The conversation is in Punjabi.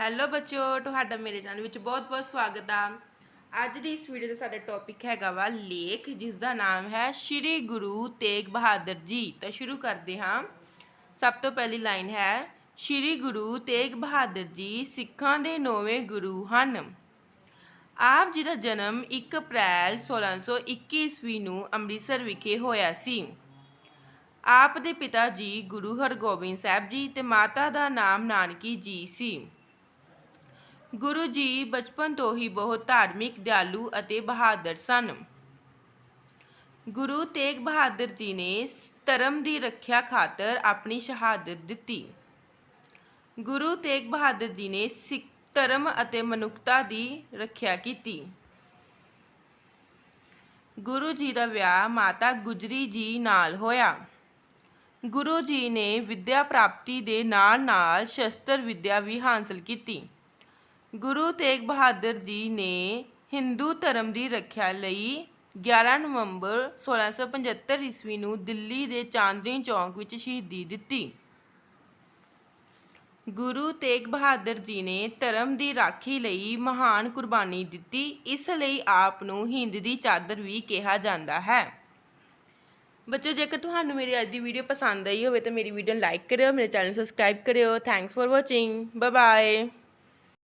ਹੈਲੋ ਬੱਚਿਓ, ਤੁਹਾਡਾ ਮੇਰੇ ਚੈਨਲ ਵਿੱਚ ਬਹੁਤ-ਬਹੁਤ ਸਵਾਗਤ ਆ। ਅੱਜ ਦੀ ਇਸ ਵੀਡੀਓ ਦਾ ਸਾਡਾ ਟੌਪਿਕ ਹੈਗਾ ਵਾ ਲੇਖ ਜਿਸ ਦਾ ਨਾਮ ਹੈ ਸ਼੍ਰੀ ਗੁਰੂ ਤੇਗ ਬਹਾਦਰ ਜੀ। ਤਾਂ ਸ਼ੁਰੂ ਕਰਦੇ ਹਾਂ। ਸਭ ਤੋਂ ਪਹਿਲੀ ਲਾਈਨ ਹੈ, ਸ਼੍ਰੀ ਗੁਰੂ ਤੇਗ ਬਹਾਦਰ ਜੀ ਸਿੱਖਾਂ ਦੇ ਨੌਵੇਂ ਗੁਰੂ ਹਨ। ਆਪ ਜੀ ਦਾ ਜਨਮ 1 ਅਪ੍ਰੈਲ 1621 ਈਸਵੀ ਨੂੰ ਅੰਮ੍ਰਿਤਸਰ ਵਿਖੇ ਹੋਇਆ ਸੀ। ਆਪ ਦੇ ਪਿਤਾ ਜੀ ਗੁਰੂ ਹਰਗੋਬਿੰਦ ਸਾਹਿਬ ਜੀ ਤੇ ਮਾਤਾ ਦਾ ਨਾਮ ਨਾਨਕੀ ਜੀ ਸੀ। ਗੁਰੂ ਜੀ ਬਚਪਨ ਤੋਂ ਹੀ ਬਹੁਤ ਧਾਰਮਿਕ, ਦਿਆਲੂ ਅਤੇ ਬਹਾਦਰ ਸਨ। ਗੁਰੂ ਤੇਗ ਬਹਾਦਰ ਜੀ ਨੇ ਸ- ਧਰਮ ਦੀ ਰੱਖਿਆ ਖਾਤਰ ਆਪਣੀ ਸ਼ਹਾਦਤ ਦਿੱਤੀ। ਗੁਰੂ ਤੇਗ ਬਹਾਦਰ ਜੀ ਨੇ ਸਿੱਖ ਧਰਮ ਅਤੇ ਮਨੁੱਖਤਾ ਦੀ ਰੱਖਿਆ ਕੀਤੀ। ਗੁਰੂ ਜੀ ਦਾ ਵਿਆਹ ਮਾਤਾ ਗੁਜਰੀ ਜੀ ਨਾਲ ਹੋਇਆ। ਗੁਰੂ ਜੀ ਨੇ ਵਿੱਦਿਆ ਪ੍ਰਾਪਤੀ ਦੇ ਨਾਲ-ਨਾਲ ਸ਼ਸਤਰ ਵਿੱਦਿਆ ਵੀ ਹਾਸਲ ਕੀਤੀ। ਗੁਰੂ ਤੇਗ ਬਹਾਦਰ ਜੀ ਨੇ ਹਿੰਦੂ ਧਰਮ ਦੀ ਰੱਖਿਆ ਲਈ 11 ਨਵੰਬਰ 1675 ਈਸਵੀ ਨੂੰ ਦਿੱਲੀ ਦੇ ਚਾਂਦਨੀ ਚੌਂਕ ਵਿੱਚ ਸ਼ਹੀਦੀ ਦਿੱਤੀ। ਗੁਰੂ ਤੇਗ ਬਹਾਦਰ ਜੀ ਨੇ ਧਰਮ ਦੀ ਰਾਖੀ ਲਈ ਮਹਾਨ ਕੁਰਬਾਨੀ ਦਿੱਤੀ। ਇਸ ਲਈ ਆਪ ਨੂੰ ਹਿੰਦ ਦੀ ਚਾਦਰ ਵੀ ਕਿਹਾ ਜਾਂਦਾ ਹੈ। ਬੱਚੋ, ਜੇਕਰ ਤੁਹਾਨੂੰ ਮੇਰੀ ਅੱਜ ਦੀ ਵੀਡੀਓ ਪਸੰਦ ਆਈ ਹੋਵੇ ਤਾਂ ਮੇਰੀ ਵੀਡੀਓ ਨੂੰ ਲਾਈਕ ਕਰਿਓ, ਮੇਰੇ ਚੈਨਲ ਨੂੰ ਸਬਸਕ੍ਰਾਈਬ ਕਰਿਓ। Thanks for watching bye bye